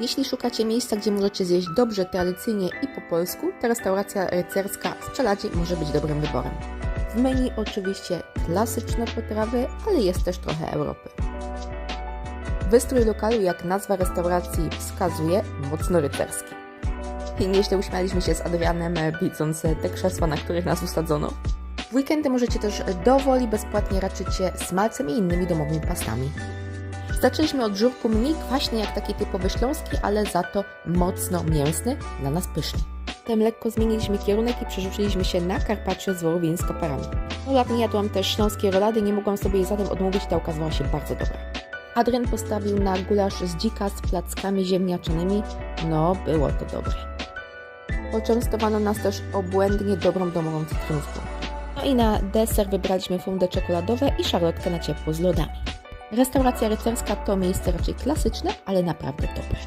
Jeśli szukacie miejsca, gdzie możecie zjeść dobrze, tradycyjnie i po polsku, to restauracja rycerska w Czeladzie może być dobrym wyborem. W menu oczywiście klasyczne potrawy, ale jest też trochę Europy. Wystrój lokalu, jak nazwa restauracji wskazuje, mocno rycerski. Nieźle uśmialiśmy się z Adrianem, widząc te krzesła, na których nas usadzono. W weekendy możecie też dowoli bezpłatnie raczyć się smalcem i innymi domowymi pastami. Zaczęliśmy od żurku mniej kwaśny jak taki typowy śląski, ale za to mocno mięsny, dla nas pyszny. Potem lekko zmieniliśmy kierunek i przerzuciliśmy się na carpaccio z wołowiny z koparami. Roladnie jadłam też śląskie rolady, nie mogłam sobie jej zatem odmówić, ta okazała się bardzo dobra. Adrian postawił na gulasz z dzika z plackami ziemniaczanymi, no było to dobre. Poczęstowano nas też obłędnie dobrą domową cytrynówką. No i na deser wybraliśmy fundę czekoladowe i szarlotkę na ciepło z lodami. Restauracja rycerska to miejsce raczej klasyczne, ale naprawdę dobre.